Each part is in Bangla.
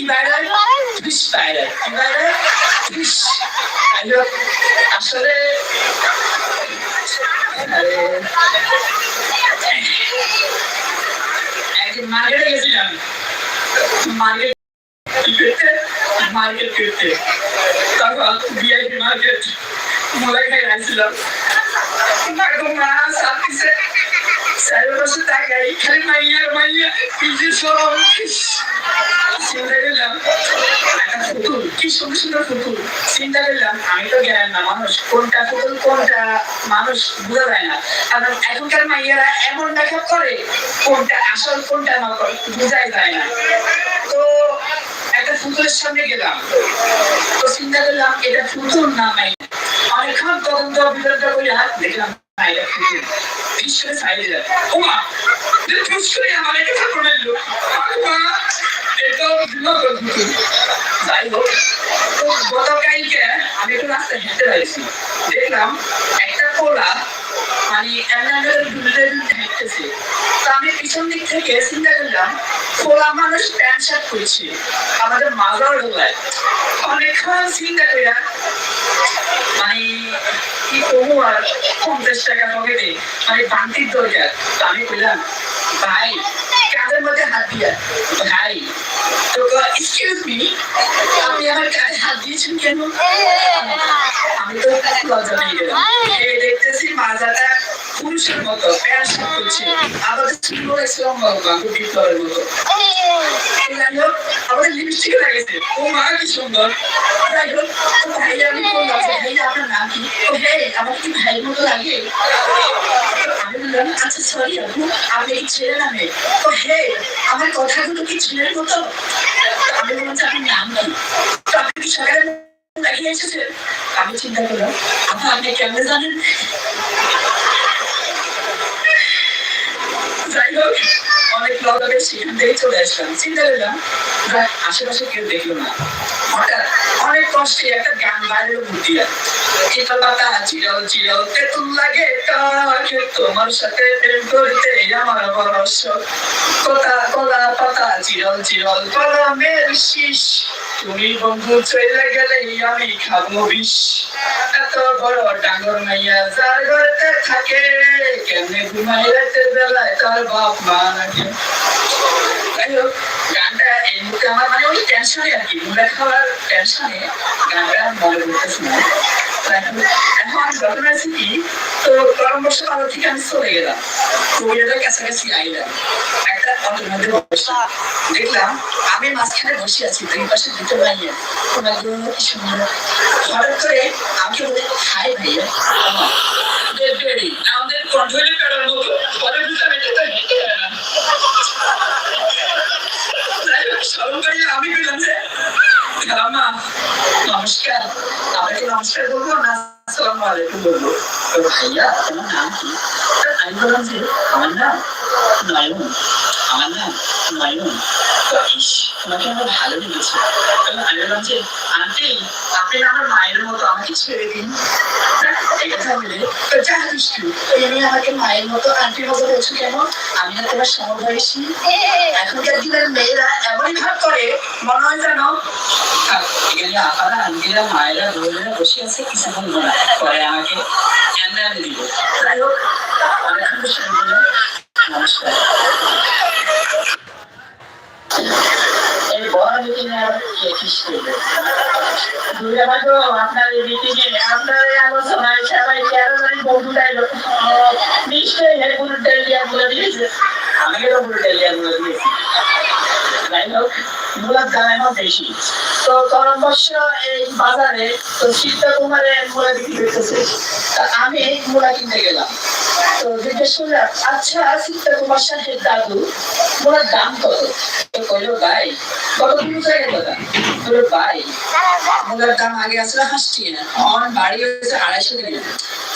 বাইরে ফিস বাইরে কি বাইরে ফিস যাই হোক আসলে আরে, একদিন মার্কেটে গেছিলাম। মার্কেট করতে। মার্কেট করতে তখন ভিআইপি মার্কেট মূলা খাই আসছিলাম। মাগো মা মাইয়া মাইয়া ফুতুল কি সুন্দর সুন্দর আমি তো এখনকার মাইয়ারা এমন মেকআপ করে, কোনটা আসল, কোনটা নকল বোঝাই যায় না। তো একটা ফুতুলের সামনে গেলাম। তো চিন্তা করলাম, এটা ফুতুল না মাই অনেকক্ষণ তদন্ত বিতর্ক করে হাত দেখলাম। ফুতুল ভীষণ সাইজে ওমা ভীষণ আমার একটা ঠাকুর মা এটা বিনোদন ফুতুল যাই হোক গতকালকে আমি একটু রাস্তায় হেঁটে রয়েছি দেখলাম একটা পোলা মানে দুলতে হেঁটেছে তো আমি পিছন দিক থেকে চিন্তা করলাম পোলা মানুষ প্যান্ট শার্ট করছে আমাদের মাজার ডোলায় অনেকক্ষণ চিন্তা করিয়া মানে কি করব আর, পঞ্চাশ টাকা পকেটে মানে বান্তির দরকার। তো আমি বললাম ভাই, কাজের মধ্যে হাত দিয়া, ভাই তো এক্সকিউজ মি আপনি আমার কাজে হাত দিয়েছেন কেন? আমি তো লজ্জা পেয়ে পুরুষের মতো শার্ট করছে আমাদের ছোট ইসলাম বাবু বিপ্লবের মতো আমাদের লিপস্টিক লাগেছে ও মা কি সুন্দর যাই হোক ভাই আমি বললাম যে, ভাই আপনার নাম কি ও হে আমার কি ভাইয়ের মতো লাগে আমি বললাম আচ্ছা সরি আপু আপনি কি ছেলে নামে ও হে আমার কথাগুলো কি ছেলের মতো আমি বললাম যে আপনার নাম তো আপনি কি সকালে লাগিয়ে আমি চিন্তা করলাম আপনি কেমনে জানেন যাই হোক অনেক লগাবে সেখান চলে আসলাম চিন্তা করলাম আশেপাশে কেউ দেখল না। হঠাৎ অনেক কষ্টে একটা গান বাইরে ঘুরতে চিতা পাতা চিরাও চিরাও তেতুল লাগে কাকে তোমার সাথে প্রেম করতে আমার কথা কলা পাতা চিরাল চিরাল কলমের শীষ। তুমি বন্ধু চলে গেলে আমি খাব বিষ। এত বড় ডাঙ্গর মাইয়া যার ঘরেতে থাকে কেমনে ঘুমাই রাতের বেলায় তার বাপ মা হোক, গানটা এই আমার মানে ওই টেনশনে আর কি মুড়া খাওয়ার টেনশনে গানটা মনে করতেছি না এখন ঘটনা আছে কি, তো গরম বর্ষা আলো থেকে আমি চলে গেলাম। কবিরাটার কাছাকাছি আইলাম। একটা অটোর মধ্যে বসে দেখলাম, আমি মাঝখানে বসে আছি, দুই পাশে দুটো ভাইয়া তোমার কি সুন্দর হঠাৎ করে আমাকে বলে, হাই ভাইয়া, আমার দেড়ি আমাদের কন্ট্রোলে মতো পরে দুটো নমস্কার আমাকে নমস্কার বলব না আসসালামু আলাইকুম বলব ভাইয়া তোমার নাম কি আমি আমার নাম নয়ন আমার নাম তোমাকে আমার ভালো লেগেছে আমি যে আন্টি আপনি আমার মায়ের মতো আমাকে ছেড়ে দিন আমাকে মায়ের মতো আন্টির মতো বলছো কেন আমি না তোমার সমবয়সী এখনকার দিনের মেয়েরা এমনই ভাব করে মনে হয় থাক, এখানে আপারা আন্টিরা মায়েরা বোনেরা বসে আছে কিছু বলব পরে আমাকে দিব যাই হোক বসে বাবু আপনার এই মিটিং এ। আপনার এই আলোচনায় সবাই তেরো জন বন্ধু চাইলো। নিশ্চয়ই হেড গুরু ডেলিয়া বলে দিয়েছে। আমিও তো গুরু ডেলিয়া বলে দিয়েছি। যাই হোক মূলার দাম বেশি তো আমি মূলা কিনতে গেলাম।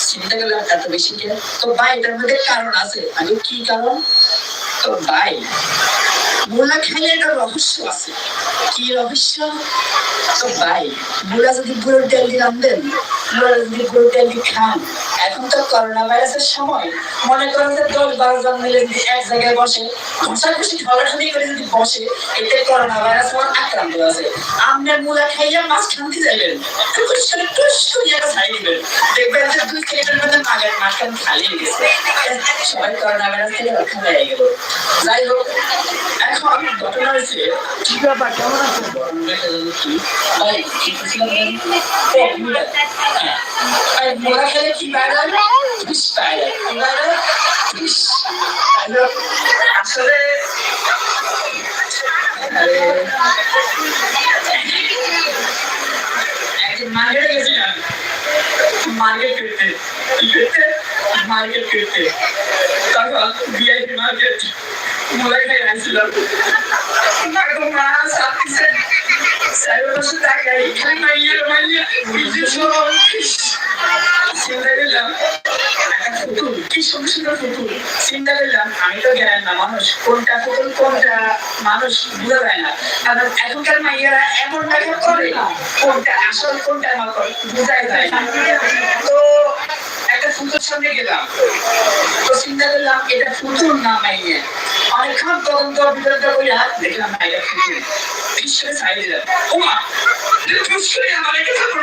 চিন্তা করলাম এত বেশি তো ভাই এটার মধ্যে কারণ আছে আমি কি কারণ তো ভাই মূলা খাইলে একটা রহস্য আছে কি রহস্য তো ভাই মূলা যদি গুঁড়োর তেল দিয়ে রান্ধেন মূলা যদি গুঁড়োর তেল দিয়ে খান। এখন তো করোনা ভাইরাসের সময়। মনে করেন যে দশ বারো জন মিলে যদি এক জায়গায় বসে ঘষাঘষি ঝগড়াঝাড়ি করে যদি বসে এতে করোনা ভাইরাস আমার আক্রান্ত আছে। আপনার মূলা খাইয়া মাছ খান্তি দিবেন। দেখবেন যে দুই সেকেন্ডের মধ্যে মাগের মাঝখান খালি গেছে। সবাই করোনা ভাইরাস থেকে রক্ষা গেল। যাই হোক এখন ঘটনা হয়েছে কি ব্যাপার? কেমন আছো? ভাই কি করছিলাম ও মুলা হ্যাঁ। মোলা খেলে কি বাইরে আসলে মার্কেটে গেছিলাম মার্কেট করতে করতে মার্কেট করতে তখন ভিআইপি মার্কেট মোলাই আসছিলাম মাগো মা সাথে সাড়ে বছর টাকা এখানে মাইয়া মাইয়া বুঝতে সব করলাম একটা পুতুল কি সুন্দর সুন্দর পুতুল করলাম আমি তো জ্ঞান না মানুষ কোনটা পুতুল কোনটা মানুষ বোঝা যায় না কারণ এখনকার মাইয়ারা এমন মেকআপ করে কোনটা আসল কোনটা নকল বোঝাই যায় না তো একটা পুতুল সামনে গেলাম তো চিন্তা এটা পুতুল না মাইয়া অনেকক্ষণ তদন্ত বিতর্ক করিয়া দেখলাম না এটা পুতুল ঈশ্বরে চাই ওমা আমার একটা ঠাকুর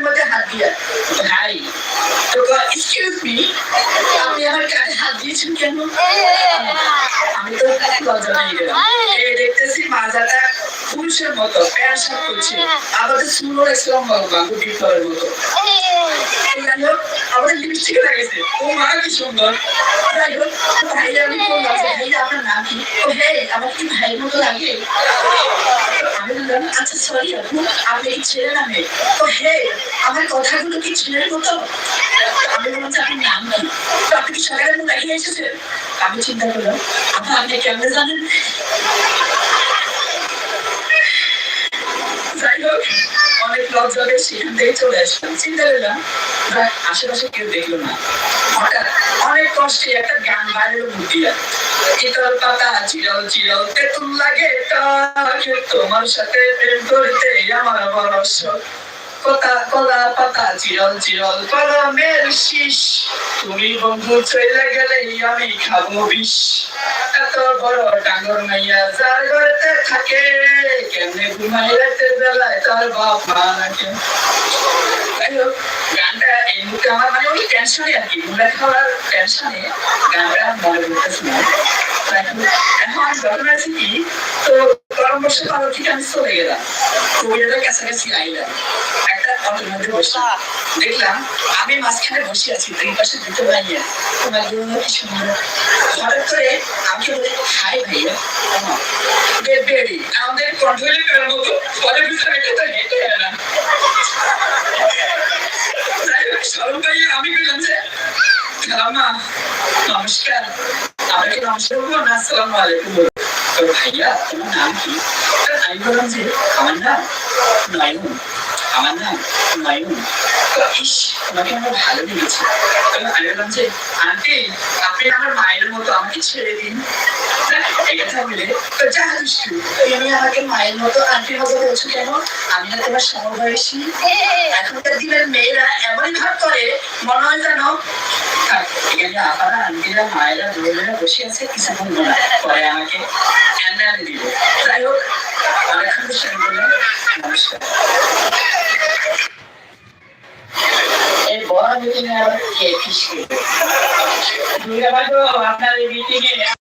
কাদের মধ্যে হাত দিয়া। ভাই তো এক্সকিউজ মি আপনি আমার কাঁধে হাত দিয়েছেন কেন? আমি তো লজ্জা নিয়ে গেলাম। এই দেখতেছি মাজাটা পুরুষের মতো প্যান্ট শার্ট করছে আমাদের সুন্দর ইসলাম বাবু ডিপলের মতো। আমাদের লিপস্টিক লাগাইছে ও মা কি সুন্দর। যাই হোক ভাই আমি বললাম যে, ভাই আপনার নাম কি? ও হে আমার কি ভাইয়ের মতো লাগে? আচ্ছা সরি আপু আপনি নামে ও, হে, আমার কথাগুলো কি ছেলের মতো আমি বললাম যে আপনার নাম তো আপনি কি এসেছেন? আমি চিন্তা করলাম আপা আপনি কেমনে জানেন? যাই হোক, অনেক লজ্জা পেয়ে সেখান থেকে চলে আসলাম। চিন্তা করলাম আশেপাশে কেউ দেখল না। হঠাৎ অনেক কষ্টে একটা গান বাইরের মুদিয়া ইতল পাতা চিরল চিরল তেতুল লাগে তোমার সাথে প্রেম করতে আমার বড়। কতা কলা পাতা চিরল চিরল কলমের শীষ তুমি বন্ধু চলে গেলেই আমি খাব বিষ। এত বড় ডাঙ্গর মাইয়া যার ঘরেতে থাকে কেমনে ঘুমাই রাতে বেলায় তার বাপ মা নাকে গানটা এই মুহূর্তে আমার মানে ওই টেনশনে আর কি মুলা খাওয়ার টেনশনে গানটা মনে করতেছি আমি মাঝখানে বসে আছি দুই পাশে দুটো ভাইয়া তোমার জন্য কি সুন্দর হঠাৎ করে আমাকে হাই ভাইয়া আমাদের কন্ট্রোলে করার মতো পরে যাই ভাইয়া আমি বললাম যে নমস্কার। আমাকে অংশগ্রহণ আসসালামু আলাইকুম তো ভাইয়া তোমার নাম কি আমি বললাম যে আমার নাম নয়ন আমার নাম নয়ন ইস তোমাকে আমার ভালো লেগেছে তো আমি বললাম যে আন্টি আপনি আমার মায়ের মতো আমাকে ছেড়ে দিন বলে তো যা দুষ্টু তুমি আমাকে মায়ের মতো আন্টির মতো বলছো কেন আমি না তোমার সমবয়সী এখনকার দিনের মেয়েরা এমনই ভাব করে মনে হয় জানো এখানে আপারা আন্টিরা মায়েরা বসে আছে কিছু বলব না পরে আমাকে এনে দিবে যাই হোক করলাম নমস্কার এই বড় মিটিং এ আবার আপনার এই মিটিং এ